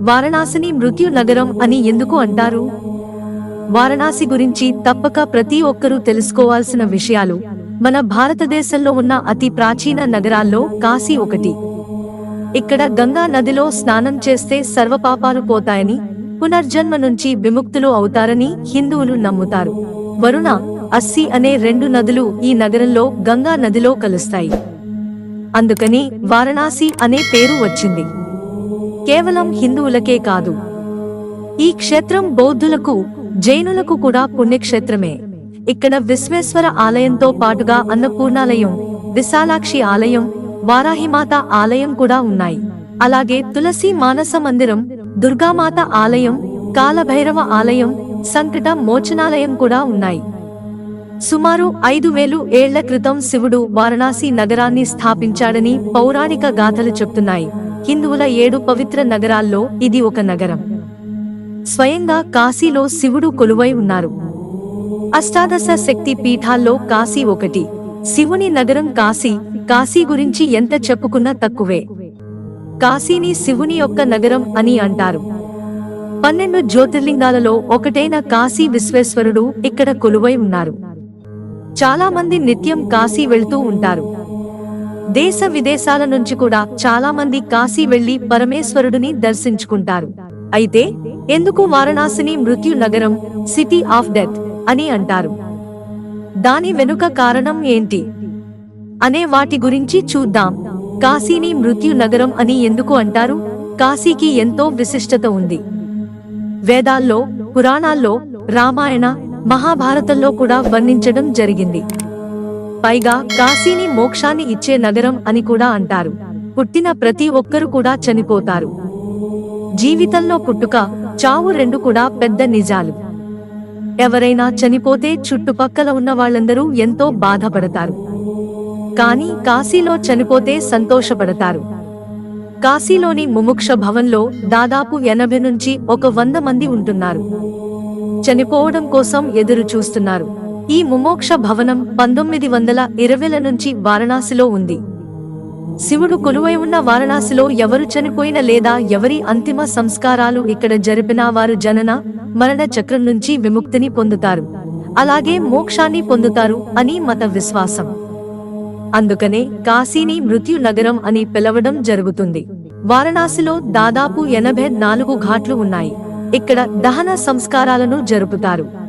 వారణాసిని మృత్యు నగరం అని ఎందుకు అంటారు? వారణాసి గురించి తప్పక ప్రతి ఒక్కరూ తెలుసుకోవాల్సిన విషయాలు మన భారతదేశంలో ఉన్న అతి ప్రాచీన నగరాల్లో కాశీ ఒకటి. ఇక్కడ గంగా నదిలో స్నానం చేస్తే సర్వపాపాలు పోతాయని పునర్జన్మ నుంచి విముక్తులు అవుతారని హిందువులు నమ్ముతారు. వరుణ అస్సి అనే రెండు నదులు ఈ నగరంలో గంగా నదిలో కలుస్తాయి. అందుకని వారణాసి అనే పేరు వచ్చింది. కేవలం హిందువులకే కాదు. ఈ క్షేత్రం బౌద్ధులకు జైనులకు కూడా పుణ్యక్షేత్రమే. ఇక్కడ విశ్వేశ్వర ఆలయంతో పాటుగా అన్నపూర్ణాలయం విశాలాక్షి ఆలయం వారాహిమాత ఆలయం కూడా ఉన్నాయి. అలాగే తులసి మానస మందిరం దుర్గామాత ఆలయం కాలభైరవ ఆలయం సంకట మోచనాలయం కూడా ఉన్నాయి. సుమారు ఐదు వేలు ఏళ్ళ క్రితం శివుడు వారణాసి నగరాన్ని స్థాపించాడని పౌరాణిక గాథలు చెప్తున్నాయి. హిందువుల ఏడు పవిత్ర నగరాల్లో ఇది ఒక నగరం. స్వయంగా కాశీలో శివుడు కొలువై ఉన్నారు. అష్టాదశ శక్తి పీఠాల్లో కాశీ ఒకటి. శివుని నగరం కాశీ కాశీ గురించి ఎంత చెప్పుకున్నా తక్కువే. కాశీని శివుని యొక్క నగరం అని అంటారు. పన్నెండు జ్యోతిర్లింగాలలో ఒకటైన కాశీ విశ్వేశ్వరుడు ఇక్కడ కొలువై ఉన్నారు. చాలా మంది నిత్యం కాశీ వెళ్తూ ఉంటారు. దేశ విదేశాల నుంచి కూడా చాలా మంది కాశీ వెళ్ళి పరమేశ్వరుడిని దర్శించుకుంటారు. అయితే ఎందుకు వారణాసిని మృత్యు నగరం సిటీ ఆఫ్ డెత్ అని అంటారు? దాని వెనుక కారణం ఏంటి? అనే వాటి గురించి చూద్దాం. కాశీని మృత్యు నగరం అని ఎందుకు అంటారు? కాశీకి ఎంతో విశిష్టత ఉంది. వేదాల్లో పురాణాల్లో రామాయణ మహాభారతంలో కూడా వర్ణించడం జరిగింది. పైగా కాశీని మోక్షాన్ని ఇచ్చే నగరం అని కూడా అంటారు. పుట్టిన ప్రతి ఒక్కరు కూడా చనిపోతారు. జీవితంలో పుట్టుక చావు రెండు కూడా పెద్ద నిజాలు. ఎవరైనా చనిపోతే చుట్టుపక్కల ఉన్న వాళ్ళందరూ ఎంతో బాధపడతారు. కానీ కాశీలో చనిపోతే సంతోషపడతారు. కాశీలోని ముముక్ష భవన్లో దాదాపు ఎనభై నుంచి ఒక వంద మంది ఉంటున్నారు. చనిపోవడం కోసం ఎదురు చూస్తున్నారు ఈ ముమోక్ష భవనం పంతొమ్మిది వందల ఇరవైల నుంచి వారణాసిలో ఉంది. శివుడు కొలువై ఉన్న వారణాసిలో ఎవరు చనిపోయిన లేదా ఎవరి అంతిమ సంస్కారాలు ఇక్కడ జరిపిన వారు జనన మరణ చక్రం నుంచి విముక్తిని పొందుతారు. అలాగే మోక్షాన్ని పొందుతారు అని మత విశ్వాసం. అందుకనే కాశీని మృత్యు నగరం అని పిలవడం జరుగుతుంది. వారణాసిలో దాదాపు ఎనభై నాలుగు ఘాట్లు ఉన్నాయి. ఇక్కడ దహన సంస్కారాలను జరుపుతారు.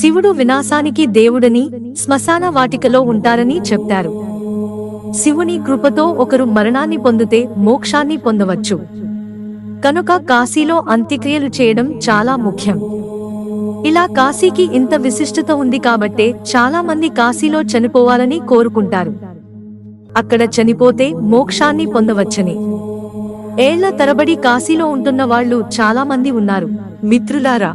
శివుడు వినాశానికి దేవుడని శ్మశాన వాటికలో ఉంటారని చెప్తారు. శివుని కృపతో ఒకరు మరణాన్ని పొందితే మోక్షాన్ని పొందవచ్చు. కనుక కాశీలో అంత్యక్రియలు చేయడం చాలా ముఖ్యం. ఇలా కాశీకి ఇంత విశిష్టత ఉంది కాబట్టే చాలా మంది కాశీలో చనిపోవాలని కోరుకుంటారు. అక్కడ చనిపోతే మోక్షాన్ని పొందవచ్చని. ఏళ్ళ తరబడి కాశీలో ఉంటున్న వాళ్ళు చాలా మంది ఉన్నారు. మిత్రులారా